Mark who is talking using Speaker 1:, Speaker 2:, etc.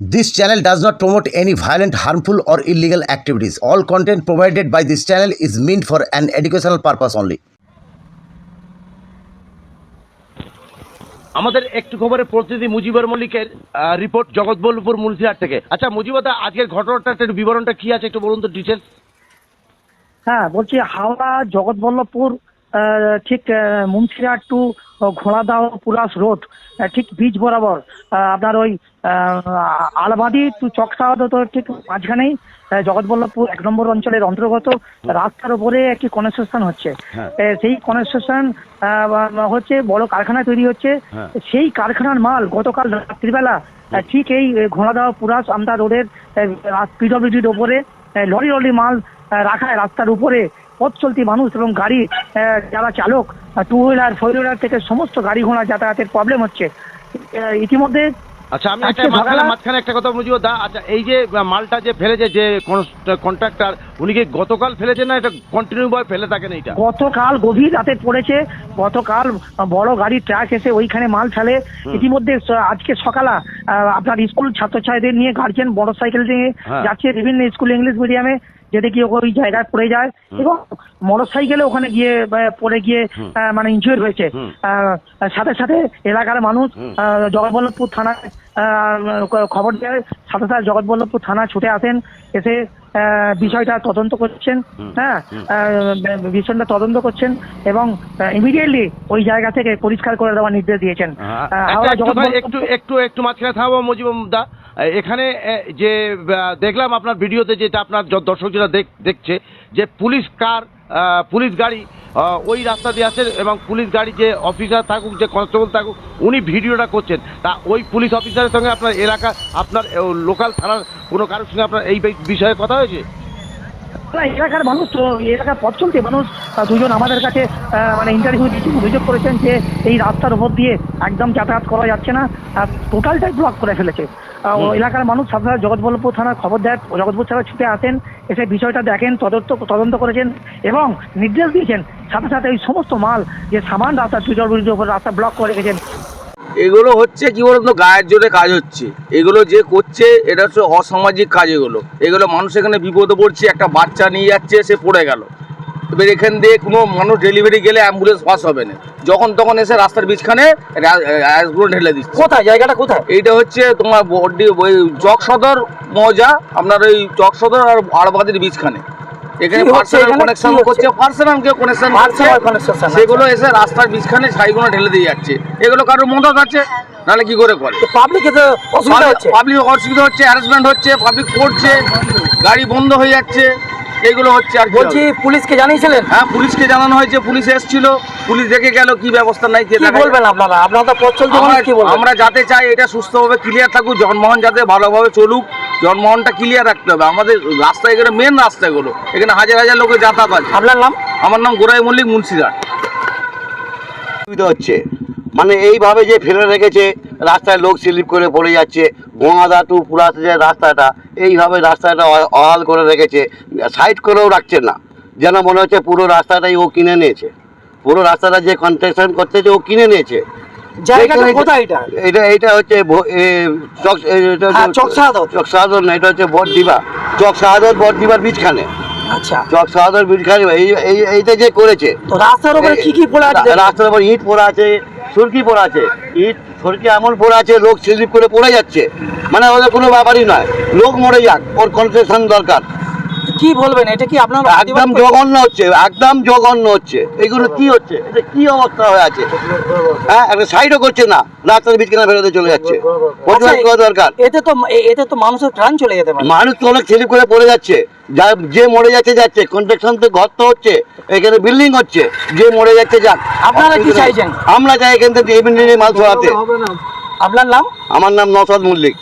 Speaker 1: This channel does not promote any violent, harmful, or illegal activities. All content provided by this channel is meant for an educational purpose only.
Speaker 2: আমাদের একটু খবরে প্রতিনিধি মুজিবুর মল্লিকের report Jagatballavpur Munshirhat থেকে আচ্ছা মুজিবদা আজকের ঘটনাটা একটু বিবরণটা কি আছে একটু বলুন তো ডিটেলস
Speaker 3: হ্যাঁ বলছি হাওড়া জগৎবল্লভপুর ঠিক আহ, মুন্সিরহাট টু ঘোড়াদাও পুরাস রোড ঠিক বীজ বরাবর আপনার ওই আলবাদি টু চকসাওয়াদ তো ঠিক মাঝখানেই জগৎবল্লভপুর এক নম্বর অঞ্চলের অন্তর্গত রাস্তার উপরে একটি কনস্ট্রাকশন হচ্ছে
Speaker 2: হ্যাঁ।
Speaker 3: সেই কনস্ট্রাকশন হচ্ছে বড় কারখানা তৈরি হচ্ছে
Speaker 2: হ্যাঁ।
Speaker 3: সেই কারখানার মাল গতকাল রাত্রিবেলা ঠিক এই ঘোড়াদাও পুরাস আমদা রোডের পিডব্লিউডির ওপরে লরি লরি মাল আহ, রাখা রাস্তার উপরে পথ চলতি মানুষ এবং গাড়ি যারা চালক টু হুইলার ফোর হুইলার থেকে সমস্ত গাড়ি ঘোড়া যাতায়াতের প্রবলেম হচ্ছে। ইতিমধ্যে
Speaker 2: আচ্ছা আমি একটা মাঝখানে মাঝখানে একটা কথা মুজিবদা আচ্ছা এই যে মালটা যে ফেলেছে যে কন্ট্রাক্টর উনি কি গতকাল ফেলেছেন না এটা কন্টিনিউ ভাবে ফেলে থাকেন এইটা?
Speaker 3: গতকাল গভীর রাতে পড়েছে গতকাল বড় গাড়ি ট্রাক এসে ওইখানে মাল ফেলে। ইতিমধ্যে আজকে সকালা আপনার স্কুল ছাত্রছাত্রীদের নিয়ে গার্জেন মোটর সাইকেল নিয়ে
Speaker 2: হ্যাঁ।
Speaker 3: যাচ্ছে বিভিন্ন স্কুল ইংলিশ মিডিয়ামে যেতে গিয়ে ওই জায়গায় পড়ে যায় এবং মোটর সাইকেলে ওখানে গিয়ে পড়ে গিয়ে মানে ইনজুর হয়েছে। সাথে সাথে এলাকার মানুষ জগৎবল্লভপুর থানায় খবর দেয়। সাথে সাথে জগৎবল্লভপুর থানা ছুটে আসেন এসে আহ, বিষয়টা তদন্ত করছেন হ্যাঁ? বিষয়টা তদন্ত করছেন এবং ইমিডিয়েটলি ওই জায়গা থেকে পরিষ্কার করে দেওয়ার নির্দেশ দিয়েছেন। হাওড়া
Speaker 2: একটা- একটু একটু মাঝখানে থাকব মুজিবদা এখানে যে দেখলাম আপনার ভিডিওতে যেটা আপনার দর্শক যেটা দেখ- দেখছে, যে পুলিশ কার পুলিশ গাড়ি ওই রাস্তা দিয়ে আছে এবং পুলিশ গাড়ি যে অফিসার থাকুক, যে কনস্টেবল থাকুক, উনি ভিডিওটা করছেন। তা ওই পুলিশ অফিসারের সঙ্গে আপনার এলাকা, আপনার লোকাল থানার কোনো কারোর সঙ্গে আপনার এই বিষয়ে কথা হয়েছে?
Speaker 3: না, এলাকার মানুষ তো এলাকার পথ চলতে মানুষ দুজন আমাদের কাছে মানে ইন্টারভিউ দিচ্ছেন অভিযোগ করেছেন যে এই রাস্তার উপর দিয়ে একদম যাতায়াত করা যাচ্ছে না টোটালটাই ব্লক করে ফেলেছে। এলাকার মানুষ সাধারণত জগৎবল্লভপুর থানার খবর দেয় জগৎবল্লভপুর থানা ছুটে আসেন এসে বিষয়টা দেখেন তদন্ত তদন্ত করেছেন এবং নির্দেশ দিয়েছেন সাথে সাথে এই সমস্ত মাল যে সামান রাস্তা পিডব্লিউডির উপর রাস্তা ব্লক করে রেখেছেন
Speaker 4: এগুলো হচ্ছে কি বলুন তো গায়ের জোরে কাজ হচ্ছে। এগুলো যে করছে এটা হচ্ছে অসামাজিক কাজ এগুলো। এগুলো মানুষ এখানে বিপদে পড়ছে একটা বাচ্চা নিয়ে যাচ্ছে সে পড়ে গেল। এবার এখান দিয়ে কোনো মানুষ ডেলিভারি গেলে অ্যাম্বুলেন্স পাস হবে না। যখন তখন এসে রাস্তার বিছখানে অ্যাসগুলো ঢেলে দিচ্ছে।
Speaker 3: কোথায়? জায়গাটা কোথায়?
Speaker 4: এইটা হচ্ছে তোমার বডি ওই চক সদর মজা আপনার ওই চক সদর আর আড়বাদির বিছখানে এখানে
Speaker 3: হচ্ছে?
Speaker 4: পার্সোনাল কানেকশন
Speaker 3: হচ্ছে?
Speaker 4: করছে? পার্সোনাল কেউ কানেকশন। সেগুলো এসে রাস্তার বিছখানে ছাইগুলো ঢেলে দিয়ে যাচ্ছে। এগুলো কারোর মদত আছে? নাহলে কি করে করে?
Speaker 3: পাবলিকে তো
Speaker 4: পাবলিক অসুবিধা হচ্ছে। হ্যারাসমেন্ট হচ্ছে পাবলিক পড়ছে গাড়ি বন্ধ হয়ে যাচ্ছে এগুলো হচ্ছে আর বলছি
Speaker 3: পুলিশকে জানিয়েছিলেন?
Speaker 4: হ্যাঁ পুলিশকে জানানো হয়েছে পুলিশ এসেছিল পুলিশ দেখে গেল কি ব্যবস্থা নাই কে দেখা
Speaker 3: আপনারা? আপনারা তো পথ
Speaker 4: আমরা- আমরা যাতে চাই এটা সুস্থভাবে ক্লিয়ার থাকুক জনমোহন যাতে ভালোভাবে চলুক। জনমোহনটা ক্লিয়ার রাখতে হবে। আমাদের রাস্তা এখানে মেন রাস্তা এগুলো এখানে হাজার হাজার লোকের যাতায়াত আছে।
Speaker 3: আপনার নাম?
Speaker 4: আমার নাম গোরাই মল্লিক মুন্সিরাট
Speaker 5: অসুবিধা হচ্ছে। মানে এইভাবে যে ফেলে রেখেছে রাস্তায় লোক স্লিপ করে পড়ে যাচ্ছে গোঙাদা টু পুরাতে যে রাস্তাটা এইভাবে রাস্তাটা অ- অহাল করে রেখেছে। সাইড করেও রাখছে না। যেন মনে হচ্ছে পুরো রাস্তাটাই ও কিনে নিয়েছে। পুরো রাস্তাটা যে কনস্ট্রাকশন করতেছে ও কিনে নিয়েছে।
Speaker 3: জায়গাটা কোথায় এটা?
Speaker 5: এটা এটা হচ্ছে চক- না এটা হচ্ছে বটডিবা চক বীজখানে।
Speaker 3: আচ্ছা।
Speaker 5: চক শাহাদর বীজখানে এই এই- এইটা যে করেছে।
Speaker 3: তো রাস্তার উপরে কি কি পড়ে আছে
Speaker 5: রাস্তার উপর ইট পড়ে আছে সুরকি পড়ে আছে। ইট সুরকি এমন পড়ে আছে লোক স্লিপ করে পড়ে যাচ্ছে। মানে ওদের কোনো ব্যাপারই নয়। লোক মরে যাক ওর কনসেশন দরকার।
Speaker 3: কি বলবেন? এটা কি আপনার
Speaker 5: একদম জঘন্য হচ্ছে একদম জঘন্য হচ্ছে। এগুলো কি হচ্ছে? এটা কি অবস্থা হয়ে আছে? হ্যাঁ একটা সাইডও করছে না। রাস্তার বিচখানে বেরোতে চলে যাচ্ছে। প্রতিবাদ করা দরকার।
Speaker 3: এতে তো এতে তো মানুষের প্রাণ চলে যেতে পারে।
Speaker 5: মানুষ তো অনেক স্লিপ করে পড়ে যাচ্ছে। যা যে মরে যাচ্ছে যাচ্ছে। কনস্ট্রাকশন তো ঘর তো হচ্ছে। এখানে বিল্ডিং হচ্ছে। যে মরে যাচ্ছে যাক।
Speaker 3: আপনারা কি চাইছেন?
Speaker 5: আমরা চাই এখান থেকে মাল সরাতে।
Speaker 3: আপনার নাম?
Speaker 5: আমার নাম নসাদ মল্লিক।